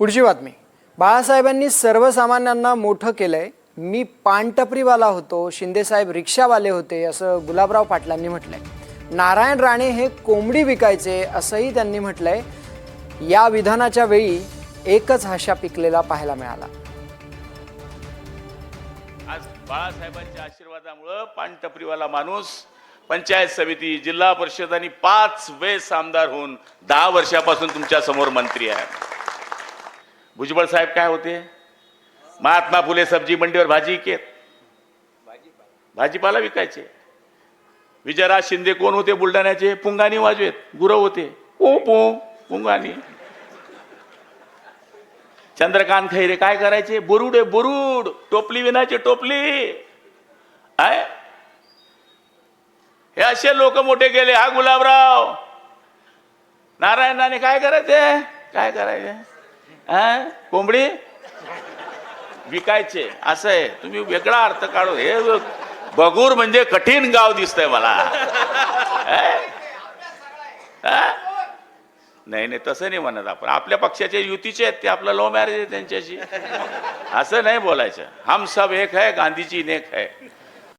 पुढची बातमी. बाळासाहेबांनी सर्वसामान्यांना मोठं केलंय. मी पानटपरीवाला होतो शिंदेसाहेब रिक्षावाले होते असं गुलाबराव पाटलांनी म्हटलंय. नारायण राणे हे कोंबडी विकायचे असंही त्यांनी म्हटलंय. या विधानाच्या वेळी एकच हशा पिकलेला पाहायला मिळाला. आज बाळासाहेबांच्या आशीर्वादामुळं पानटपरीवाला माणूस पंचायत समिती जिल्हा परिषद आणि पाच वेळेस आमदार होऊन दहा वर्षापासून तुमच्यासमोर मंत्री आहे. भुजबळ साहेब काय होते? महात्मा फुले सब्जी मंडीवर भाजी विकेत. भाजीपाला विकायचे. विजयराज शिंदे कोण होते? बुलढाण्याचे. पुंगानी वाजवेत. गुरव होते. ओ पो पुंगानी. चंद्रकांत खैरे काय करायचे? बोरुड आहे बोरुड. टोपली विनायची टोपली. आहे हे असे लोक मोठे गेले. हा गुलाबराव. नारायणाने काय करायचे? काय करायचे? कोंबडी? विकायचे. असं आहे. तुम्ही वेगळा अर्थ काढू. हे बगूर म्हणजे कठीण गाव दिसतंय मला. नाही नाही तसं नाही म्हणत आपण. आपल्या पक्षाचे युतीचे आहेत ते. आपलं लव्ह मॅरेज आहे त्यांच्याशी. असं नाही बोलायचं. हम सब एक है गांधीजी नेक है.